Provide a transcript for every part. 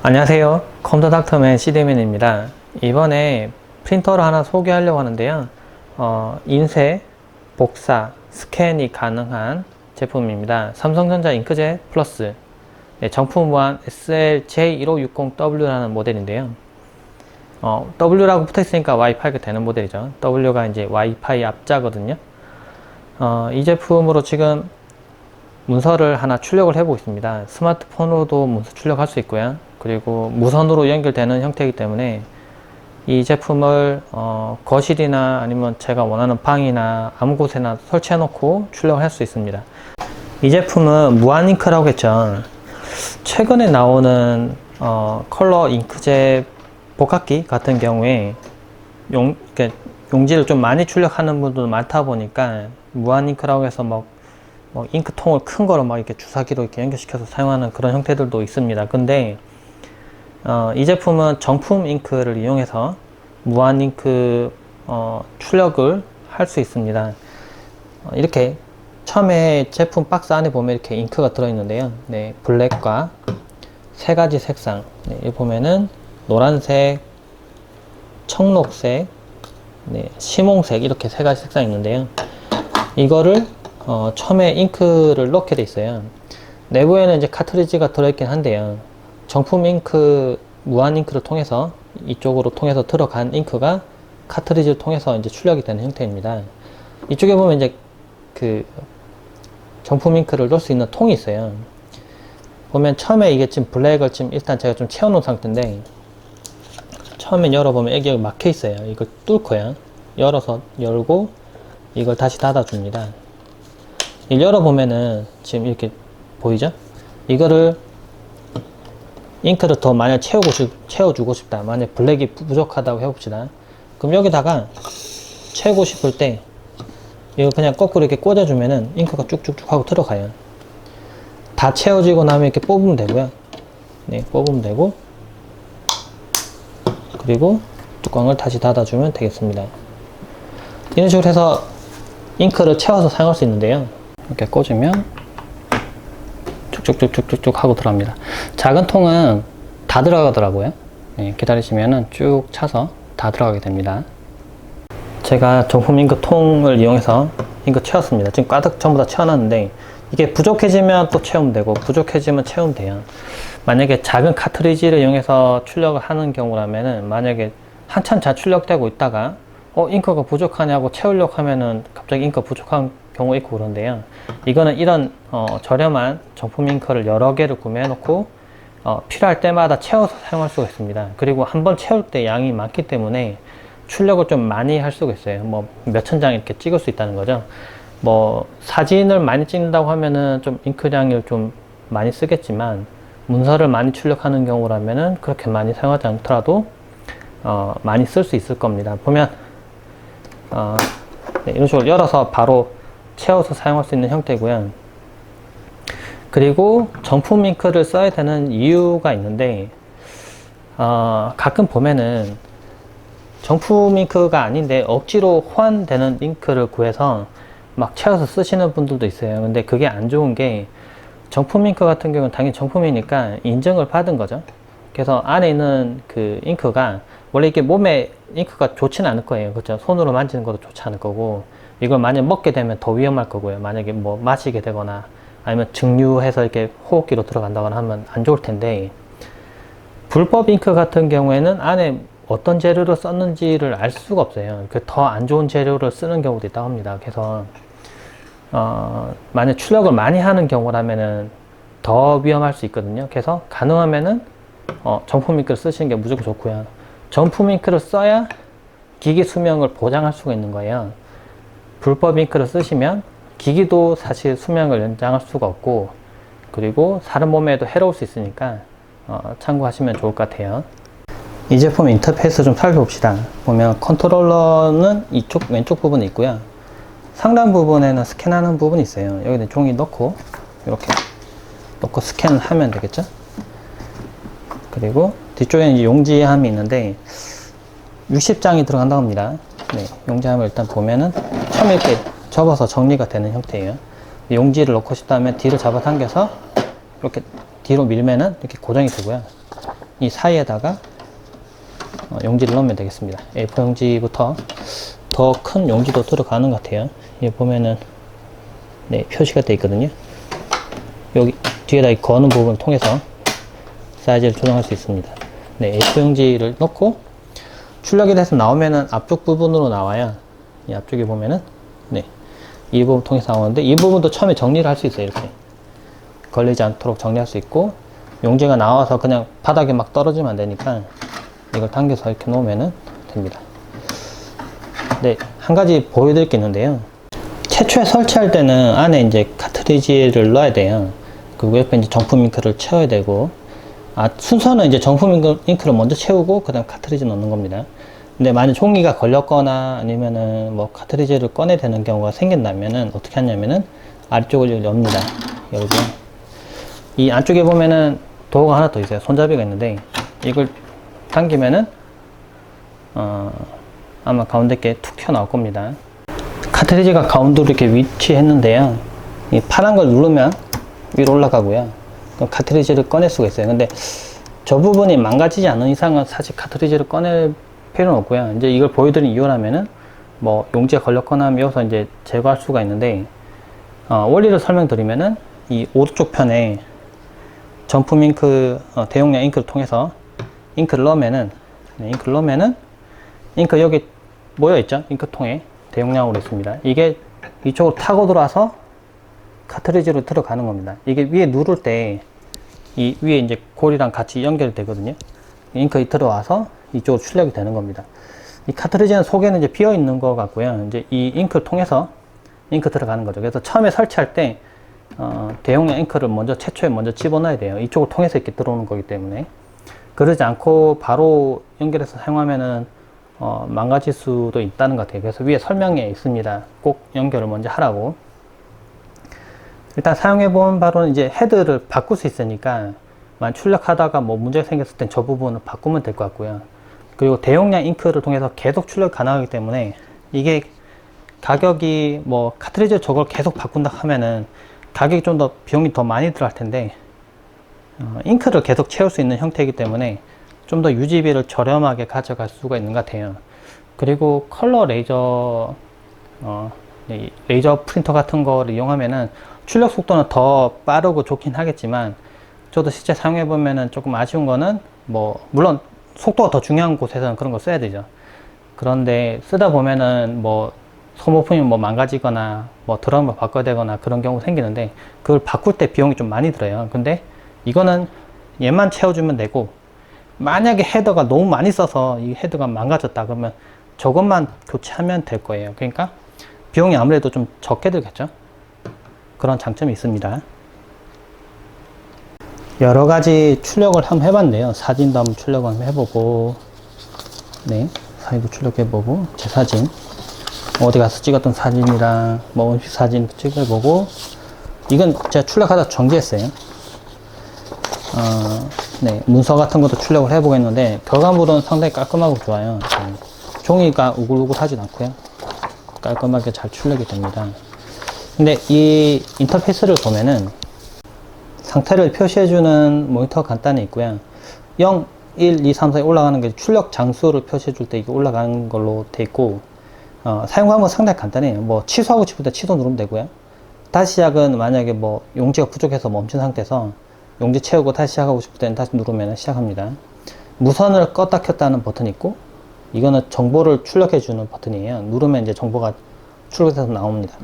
안녕하세요. 컴퓨터 닥터맨 CD맨입니다. 이번에 프린터를 하나 소개하려고 하는데요. 어, 인쇄, 복사, 스캔이 가능한 제품입니다. 삼성전자 잉크젯 플러스 네, 정품 무한 SL-J1560W라는 모델인데요. 어, W라고 붙어 있으니까 와이파이가 되는 모델이죠. W가 이제 와이파이 앞자거든요. 어, 이 제품으로 지금 문서를 하나 출력을 해보고 있습니다. 스마트폰으로도 문서 출력할 수 있고요. 그리고 무선으로 연결되는 형태이기 때문에 이 제품을 어, 거실이나 아니면 제가 원하는 방이나 아무 곳에나 설치해 놓고 출력을 할 수 있습니다. 이 제품은 무한잉크라고 했죠. 최근에 나오는 어, 컬러 잉크젯 복합기 같은 경우에 용, 이렇게 용지를 좀 많이 출력하는 분도 많다 보니까 무한잉크라고 해서 뭐, 뭐 잉크통을 큰 거로 막 이렇게 주사기로 이렇게 연결시켜서 사용하는 그런 형태들도 있습니다. 근데 어, 이 제품은 정품 잉크를 이용해서 무한 잉크 어, 출력을 할 수 있습니다. 어, 이렇게 처음에 제품 박스 안에 보면 이렇게 잉크가 들어있는데요. 네, 블랙과 세 가지 색상. 네, 여기 보면은 노란색, 청록색, 네, 심홍색 이렇게 세 가지 색상이 있는데요. 이거를 어, 처음에 잉크를 넣게 돼 있어요. 내부에는 이제 카트리지가 들어있긴 한데요. 정품 잉크, 무한 잉크를 통해서 이쪽으로 통해서 들어간 잉크가 카트리지를 통해서 이제 출력이 되는 형태입니다. 이쪽에 보면 이제 그 정품 잉크를 넣을 수 있는 통이 있어요. 보면 처음에 이게 지금 블랙을 지금 일단 제가 좀 채워놓은 상태인데 처음에 열어보면 여기 막혀 있어요. 이걸 뚫고요. 열어서 열고 이걸 다시 닫아줍니다. 이 열어보면은 지금 이렇게 보이죠? 이거를 잉크를 더 만약 채우고 싶, 채워주고 싶다. 만약 블랙이 부- 부족하다고 해봅시다. 그럼 여기다가 채우고 싶을 때 이거 그냥 거꾸로 이렇게 꽂아주면은 잉크가 쭉쭉쭉 하고 들어가요. 다 채워지고 나면 이렇게 뽑으면 되고요. 네, 뽑으면 되고 그리고 뚜껑을 다시 닫아주면 되겠습니다. 이런 식으로 해서 잉크를 채워서 사용할 수 있는데요. 이렇게 꽂으면 쭉쭉쭉쭉쭉 하고 들어갑니다. 작은 통은 다 들어가더라고요. 네, 기다리시면은 쭉 차서 다 들어가게 됩니다. 제가 정품 잉크 통을 이용해서 잉크 채웠습니다. 지금 가득 전부 다 채워놨는데 이게 부족해지면 또 채우면 되고 부족해지면 채우면 돼요. 만약에 작은 카트리지를 이용해서 출력을 하는 경우라면은 만약에 한참 잘 출력되고 있다가 어 잉크가 부족하냐고 채우려고 하면은 갑자기 잉크 부족한 경우 있고 그런데요. 이거는 이런 어, 저렴한 정품 잉크를 여러 개를 구매해 놓고 어, 필요할 때마다 채워서 사용할 수가 있습니다. 그리고 한 번 채울 때 양이 많기 때문에 출력을 좀 많이 할 수가 있어요. 뭐 몇천 장 이렇게 찍을 수 있다는 거죠. 뭐 사진을 많이 찍는다고 하면은 좀 잉크량을 좀 많이 쓰겠지만 문서를 많이 출력하는 경우라면은 그렇게 많이 사용하지 않더라도 어, 많이 쓸 수 있을 겁니다. 보면 어, 네, 이런 식으로 열어서 바로 채워서 사용할 수 있는 형태고요. 그리고 정품 잉크를 써야 되는 이유가 있는데 어, 가끔 보면은 정품 잉크가 아닌데 억지로 호환되는 잉크를 구해서 막 채워서 쓰시는 분들도 있어요. 근데 그게 안 좋은 게 정품 잉크 같은 경우는 당연히 정품이니까 인증을 받은 거죠. 그래서 안에 있는 그 잉크가 원래 이게 몸에 잉크가 좋지는 않을 거예요. 그렇죠? 손으로 만지는 것도 좋지 않을 거고 이걸 만약 먹게 되면 더 위험할 거고요. 만약에 뭐 마시게 되거나 아니면 증류해서 이렇게 호흡기로 들어간다거나 하면 안 좋을 텐데 불법 잉크 같은 경우에는 안에 어떤 재료를 썼는지를 알 수가 없어요. 그 더 안 좋은 재료를 쓰는 경우도 있다고 합니다. 그래서 어, 만약 출력을 많이 하는 경우라면은 더 위험할 수 있거든요. 그래서 가능하면은 어, 정품 잉크를 쓰시는 게 무조건 좋고요. 정품 잉크를 써야 기기 수명을 보장할 수가 있는 거예요. 불법 잉크를 쓰시면 기기도 사실 수명을 연장할 수가 없고 그리고 사람 몸에도 해로울 수 있으니까 어, 참고하시면 좋을 것 같아요. 이 제품 인터페이스 좀 살펴봅시다. 보면 컨트롤러는 이쪽 왼쪽 부분에 있고요. 상단 부분에는 스캔하는 부분이 있어요. 여기는 종이 넣고 이렇게 넣고 스캔을 하면 되겠죠? 그리고 뒤쪽에는 용지함이 있는데 60장이 들어간다고 합니다. 네, 용지함을 일단 보면은 처음에 이렇게 접어서 정리가 되는 형태예요. 용지를 넣고 싶다면 뒤로 잡아당겨서 이렇게 뒤로 밀면은 이렇게 고정이 되고요. 이 사이에다가 어, 용지를 넣으면 되겠습니다. A4 용지부터 더 큰 용지도 들어가는 것 같아요. 여기 보면은 네, 표시가 되어 있거든요. 여기 뒤에다 이 거는 부분을 통해서 사이즈를 조정할 수 있습니다. 네, A4 용지를 넣고 출력이 돼서 나오면은 앞쪽 부분으로 나와야 이 앞쪽에 보면은 네, 이 부분 통해서 나오는데 이 부분도 처음에 정리를 할 수 있어요. 이렇게 걸리지 않도록 정리할 수 있고 용지가 나와서 그냥 바닥에 막 떨어지면 안 되니까 이걸 당겨서 이렇게 놓으면 됩니다. 네, 한 가지 보여드릴 게 있는데요. 최초에 설치할 때는 안에 이제 카트리지를 넣어야 돼요. 그리고 옆에 이제 정품 잉크를 채워야 되고, 아, 순서는 이제 정품 잉크- 잉크를 먼저 채우고, 그 다음 카트리지 넣는 겁니다. 근데 만약 종이가 걸렸거나 아니면은 뭐 카트리지를 꺼내야 되는 경우가 생긴다면은 어떻게 하냐면은 아래쪽을 엽니다. 열고. 이 안쪽에 보면은 도어가 하나 더 있어요. 손잡이가 있는데 이걸 당기면은 어 아마 가운데 게 툭 튀어나올 겁니다. 카트리지가 가운데로 이렇게 위치했는데요. 이 파란 걸 누르면 위로 올라가고요. 그럼 카트리지를 꺼낼 수가 있어요. 근데 저 부분이 망가지지 않은 이상은 사실 카트리지를 꺼낼 필요는 없고요. 이제 이걸 보여드린 이유라면은 뭐 용지에 걸렸거나 하면 여기서 이제 제거할 수가 있는데 어, 원리를 설명드리면은 이 오른쪽 편에 정품 잉크 어, 대용량 잉크를 통해서 잉크를 넣으면은 네, 잉크를 넣으면은 잉크 여기 모여 있죠? 잉크통에 대용량으로 있습니다. 이게 이쪽으로 타고 들어와서 카트리지로 들어가는 겁니다. 이게 위에 누를 때 이 위에 이제 골이랑 같이 연결되거든요. 잉크가 들어와서 이쪽으로 출력이 되는 겁니다 이 카트리지는 속에는 이제 비어 있는 것 같고요 이제 이 잉크를 통해서 잉크 들어가는 거죠 그래서 처음에 설치할 때 어, 대용량 잉크를 먼저 최초에 먼저 집어넣어야 돼요. 이쪽을 통해서 이렇게 들어오는 거기 때문에 그러지 않고 바로 연결해서 사용하면은 어, 망가질 수도 있다는 것 같아요. 그래서 위에 설명에 있습니다. 꼭 연결을 먼저 하라고. 일단 사용해 본 바로는 이제 헤드를 바꿀 수 있으니까 만 출력하다가 뭐 문제가 생겼을 땐 저 부분을 바꾸면 될 것 같고요. 그리고 대용량 잉크를 통해서 계속 출력 가능하기 때문에 이게 가격이 뭐 카트리지 저걸 계속 바꾼다 하면은 가격이 좀 더 비용이 더 많이 들어갈 텐데 어, 잉크를 계속 채울 수 있는 형태이기 때문에 좀 더 유지비를 저렴하게 가져갈 수가 있는 것 같아요. 그리고 컬러 레이저 어, 이 레이저 프린터 같은 거를 이용하면은 출력 속도는 더 빠르고 좋긴 하겠지만 저도 실제 사용해 보면은 조금 아쉬운 거는 뭐 물론 속도가 더 중요한 곳에서는 그런 거 써야 되죠. 그런데 쓰다 보면은 뭐 소모품이 뭐 망가지거나 뭐 드럼을 바꿔야 되거나 그런 경우 생기는데 그걸 바꿀 때 비용이 좀 많이 들어요. 근데 이거는 얘만 채워주면 되고 만약에 헤더가 너무 많이 써서 이 헤더가 망가졌다 그러면 저것만 교체하면 될 거예요. 그러니까 비용이 아무래도 좀 적게 들겠죠. 그런 장점이 있습니다. 여러 가지 출력을 한번 해봤는데요. 사진도 한번 출력을 한번 해보고, 네, 사진도 출력해보고, 제 사진. 어디 가서 찍었던 사진이랑 뭐 음식 사진 찍어보고 이건 제가 출력하다 정지했어요. 어, 네, 문서 같은 것도 출력을 해보겠는데 결과물은 상당히 깔끔하고 좋아요. 네, 종이가 우글우글 하진 않고요. 깔끔하게 잘 출력이 됩니다. 근데 이 인터페이스를 보면은 상태를 표시해주는 모니터가 간단히 있고요. 0, 1, 2, 3, 4에 올라가는 게 출력 장수를 표시해줄 때 이게 올라가는 걸로 돼 있고 어, 사용 방법은 상당히 간단해요. 뭐 취소하고 싶을 때 취소 누르면 되고요. 다시 시작은 만약에 뭐 용지가 부족해서 멈춘 상태에서 용지 채우고 다시 시작하고 싶을 때는 다시 누르면 시작합니다. 무선을 껐다 켰다는 버튼이 있고 이거는 정보를 출력해 주는 버튼이에요. 누르면 이제 정보가 출력해서 나옵니다.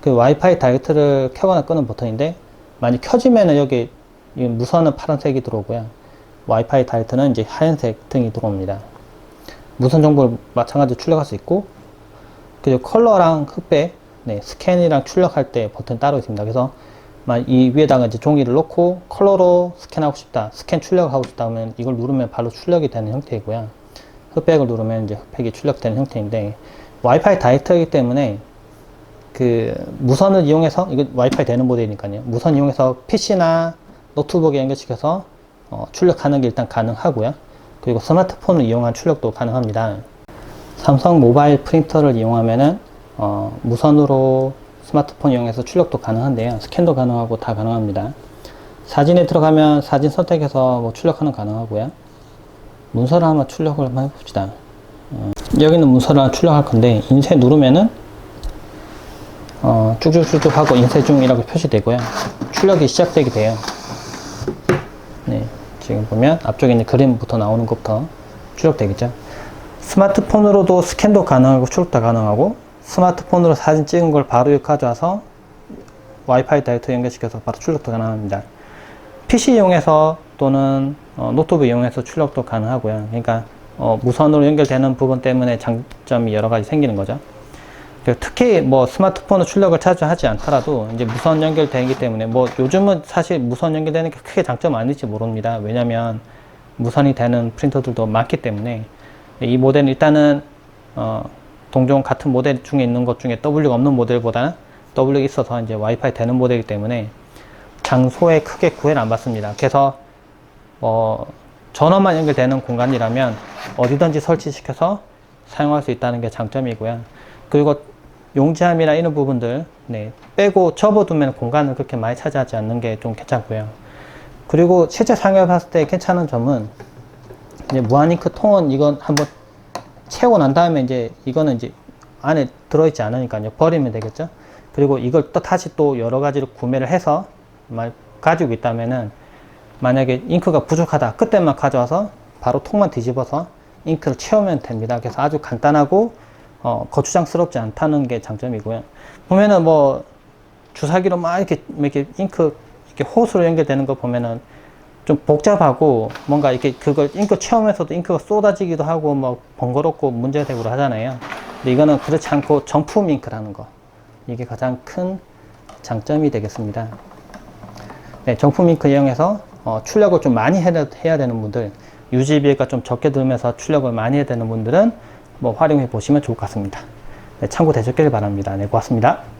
그 와이파이 다이렉트를 켜거나 끄는 버튼인데 만약 켜지면은 여기 이 무선은 파란색이 들어오고요. 와이파이 다이렉트는 이제 하얀색 등이 들어옵니다. 무선 정보를 마찬가지로 출력할 수 있고 그리고 컬러랑 흑백, 네, 스캔이랑 출력할 때 버튼 따로 있습니다. 그래서 만이 위에다가 이제 종이를 놓고 컬러로 스캔하고 싶다, 스캔 출력을 하고 싶다 하면 이걸 누르면 바로 출력이 되는 형태이고요. 흑백을 누르면 이제 흑백이 출력되는 형태인데 와이파이 다이렉트이기 때문에 그 무선을 이용해서 이거 와이파이 되는 모델이니까요. 무선 이용해서 PC나 노트북에 연결시켜서 어, 출력하는 게 일단 가능하고요. 그리고 스마트폰을 이용한 출력도 가능합니다. 삼성 모바일 프린터를 이용하면은 어, 무선으로 스마트폰 이용해서 출력도 가능한데요. 스캔도 가능하고 다 가능합니다. 사진에 들어가면 사진 선택해서 뭐 출력하는 가능하고요. 문서를 한번 출력을 한번 해봅시다. 어, 여기는 문서를 출력할 건데 인쇄 누르면은 어, 쭉쭉쭉쭉 하고 인쇄 중이라고 표시되고요. 출력이 시작되게 돼요. 네, 지금 보면 앞쪽에 있는 그림부터 나오는 것부터 출력되겠죠. 스마트폰으로도 스캔도 가능하고 출력도 가능하고 스마트폰으로 사진 찍은 걸 바로 가져와서 와이파이 다이렉트 연결시켜서 바로 출력도 가능합니다. PC 이용해서 또는 어, 노트북 이용해서 출력도 가능하고요. 그러니까 어, 무선으로 연결되는 부분 때문에 장점이 여러 가지 생기는 거죠. 그 특히 뭐 스마트폰으로 출력을 자주 하지 않더라도 이제 무선 연결되기 때문에 뭐 요즘은 사실 무선 연결되는 게 크게 장점 아닐지 모릅니다. 왜냐면 무선이 되는 프린터들도 많기 때문에 이 모델은 일단은 어, 동종 같은 모델 중에 있는 것 중에 W가 없는 모델보다는 W가 있어서 이제 와이파이 되는 모델이기 때문에 장소에 크게 구애를 안 받습니다. 그래서 어, 전원만 연결되는 공간이라면 어디든지 설치시켜서 사용할 수 있다는 게 장점이고요. 그리고 용지함이나 이런 부분들 네, 빼고 접어두면 공간을 그렇게 많이 차지하지 않는 게 좀 괜찮고요. 그리고 실제 사용해 봤을 때 괜찮은 점은 이제 무한잉크 통은 이건 한번 채워 난 다음에 이제 이거는 이제 안에 들어있지 않으니까요 버리면 되겠죠. 그리고 이걸 또 다시 또 여러 가지로 구매를 해서 말 가지고 있다면은 만약에 잉크가 부족하다 그때만 가져와서 바로 통만 뒤집어서 잉크를 채우면 됩니다. 그래서 아주 간단하고 어, 거추장스럽지 않다는 게 장점이고요. 보면은 뭐 주사기로 막 이렇게 이렇게 잉크 이렇게 호스로 연결되는 거 보면은 좀 복잡하고 뭔가 이렇게 그걸 잉크 채우면서도 잉크가 쏟아지기도 하고 뭐 번거롭고 문제되고 하잖아요. 근데 이거는 그렇지 않고 정품 잉크라는 거 이게 가장 큰 장점이 되겠습니다. 네, 정품 잉크 이용해서 어, 출력을 좀 많이 해야, 해야 되는 분들 유지비가 좀 적게 들면서 출력을 많이 해야 되는 분들은 뭐 활용해 보시면 좋을 것 같습니다. 네, 참고되셨길 바랍니다. 네, 고맙습니다.